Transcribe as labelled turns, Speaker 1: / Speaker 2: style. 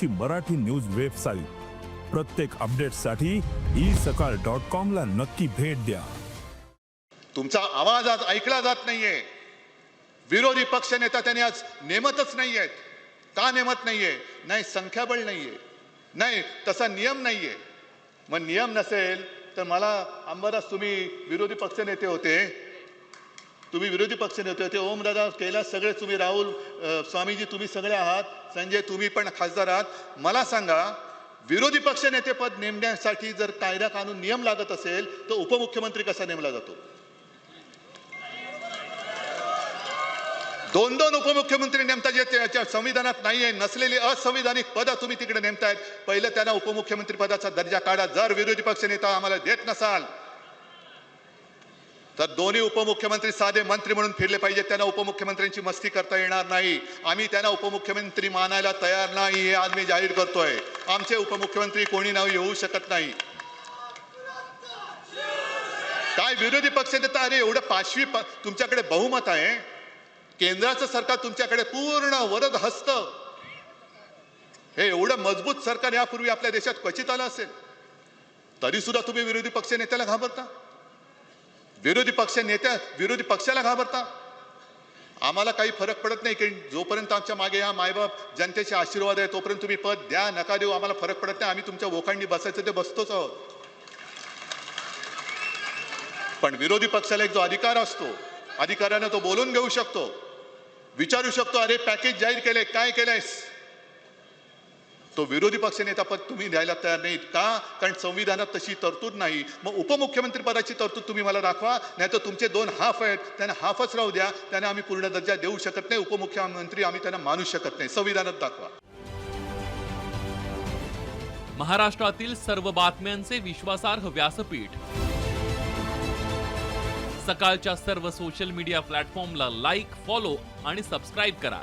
Speaker 1: सकाळची Marathi news website. प्रत्येक अपडेटसाठी ई सकाळ डॉट कॉम ला नक्की भेट द्या.
Speaker 2: तुमचा आवाज आज ऐकला जात नाहीये. विरोधी पक्ष नेता त्यांनी आज नेमतच नाहीयेत. का नेमत नाहीये? नाही संख्याबळ नाहीये. नाही तसा नियम नाहीये. मग नियम नसेल तर मला अंबादास तुम्ही विरोधी पक्ष नेते होते. तुम्ही विरोधी पक्ष नेते होते ओमदादा कैलास सगळे तुम्ही राहुल स्वामीजी तुम्ही सगळे आहात संजय तुम्ही पण खासदार आहात. मला सांगा विरोधी पक्ष नेतेपद नेमण्यासाठी जर कायदा कानून नियम लागत असेल तर उपमुख्यमंत्री कसा नेमला जातो? दोन दोन उपमुख्यमंत्री नेमता जे त्याच्या संविधानात नाही आहे नसलेली असंविधानिक पदं तुम्ही तिकडे नेमतायत. पहिलं त्यांना उपमुख्यमंत्री पदाचा दर्जा काढा. जर विरोधी पक्ष नेता आम्हाला देत नसाल तर दोन्ही उपमुख्यमंत्री साधे मंत्री म्हणून फिरले पाहिजे त्यांना उपमुख्यमंत्र्यांची मस्ती करता येणार नाही. आम्ही त्यांना उपमुख्यमंत्री मानायला तयार नाही हे आज मी जाहीर करतोय. आमचे उपमुख्यमंत्री कोणी नाव येऊ शकत नाही. काय विरोधी पक्ष नेता? अरे एवढं पाचवी प- तुमच्याकडे बहुमत आहे. केंद्राचं सरकार तुमच्याकडे पूर्ण वरद हस्त हे एवढं मजबूत सरकार यापूर्वी आपल्या देशात क्वचित आलं असेल. तरी सुद्धा तुम्ही विरोधी पक्ष नेत्याला घाबरता. विरोधी पक्ष नेत्या विरोधी पक्षाला घाबरता. आम्हाला काही फरक पडत नाही की जोपर्यंत आमच्या मागे हा मायबाप जनतेचे आशीर्वाद आहे तोपर्यंत तुम्ही पद द्या नका देऊ आम्हाला फरक पडत नाही. आम्ही तुमच्या वोखांडी बसायचं ते बसतोच आहोत. पण विरोधी पक्षाला एक जो अधिकार असतो अधिकाऱ्यानं तो बोलून घेऊ शकतो. विचारू शकतो अरे पॅकेज जाहीर केले काय केलंयस? तो विरोधी पक्ष तुम्ही द्यायला तयार नाहीत का? कारण संविधानात तशी तरतूद नाही. मग उपमुख्यमंत्री पदाची तरतूद तुम्ही मला दाखवा नाही तर तुमचे दोन हाफ आहेत त्यांना हाफच राहू द्या त्यांना आम्ही पूर्ण दर्जा देऊ शकत नाही उपमुख्यमंत्री आम्ही त्यांना मानू शकत नाही. संविधानात दाखवा.
Speaker 3: महाराष्ट्रातील सर्व बातम्यांचे विश्वासार्ह व्यासपीठ. सकाळच्या सर्व सोशल मीडिया प्लॅटफॉर्मला लाईक फॉलो आणि सबस्क्राईब करा.